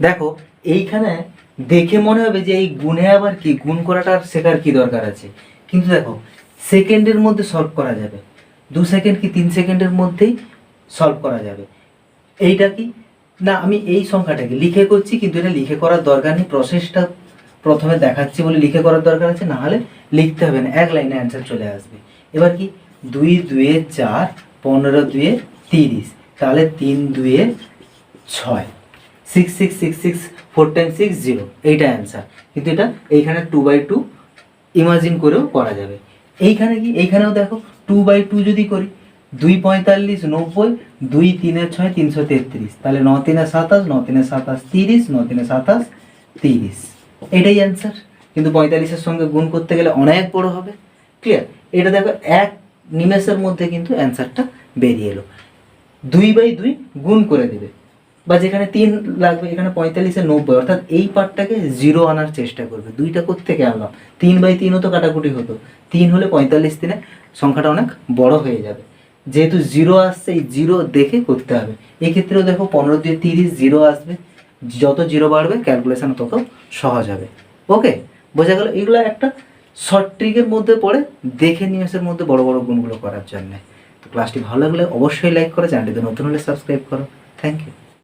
দেখো, এইখানে দেখে মনে হবে যে এই গুণে আবার কি? গুণ করাটা শেখার কি দরকার আছে? কিন্তু দেখো, সেকেন্ডের মধ্যে সলভ করা যাবে। দু সেকেন্ড কি তিন সেকেন্ডের মধ্যেই সলভ করা যাবে? এইটা কি? না, আমি এই সংখ্যাটাকে লিখে করছি, কিন্তু এটা লিখে করার দরকার নেই। প্রসেসটা প্রথমে দেখাচ্ছি বলে লিখে করার দরকার আছে, না হলে লিখতে হবে না। এক লাইনে অ্যান্সার চলে আসবে। এবার কি? দুই দুয়ে চার, পনেরো দুয়ে তিরিশ। তাহলে তিন দুয়ে ছয়। Six six six six four ten six zero এইটা অ্যান্সার কিন্তু এটা এইখানে টু বাই টু ইমাজিন করেও করা যাবে। এইখানে কি? এইখানেও দেখো টু বাই টু যদি করি, দুই পঁয়তাল্লিশ, নব্বই, দুই তিনে ছয়, তিনশো তেত্রিশ। তাহলে ন তিনে সাতাশ, ন তিনে সাতাশ তিরিশ, ন তিনে সাতাশ তিরিশ। এটাই অ্যান্সার কিন্তু পঁয়তাল্লিশের সঙ্গে গুণ করতে গেলে অনেক বড় হবে। ক্লিয়ার এটা দেখো, এক নিমেষের মধ্যে কিন্তু অ্যান্সারটা বেরিয়ে এলো। দুই বাই দুই গুণ করে দেবে। বা যেখানে তিন লাগবে এখানে পঁয়তাল্লিশে নব্বই, অর্থাৎ এই পার্টটাকে জিরো আনার চেষ্টা করবে। দুইটা কোত্থেকে আনলাম? তিন বাই তিনও তো কাটাকুটি হতো। তিন হলে পঁয়তাল্লিশ দিনে সংখ্যাটা অনেক বড় হয়ে যাবে। যেহেতু জিরো আসছে, এই জিরো দেখে করতে হবে। এক্ষেত্রেও দেখো পনেরো দিয়ে তিরিশ জিরো আসবে। যত জিরো বাড়বে ক্যালকুলেশন তত সহজ হবে। ওকে? বোঝা গেল? এগুলো একটা শর্ট ট্রিকের মধ্যে পড়ে, দেখে নিমেষের মধ্যে বড় বড় গুণগুলো করার জন্য। তো ক্লাসটি ভালো লাগলে অবশ্যই লাইক করো চ্যানেলটিতে নতুন হলে সাবস্ক্রাইব করো। Thank you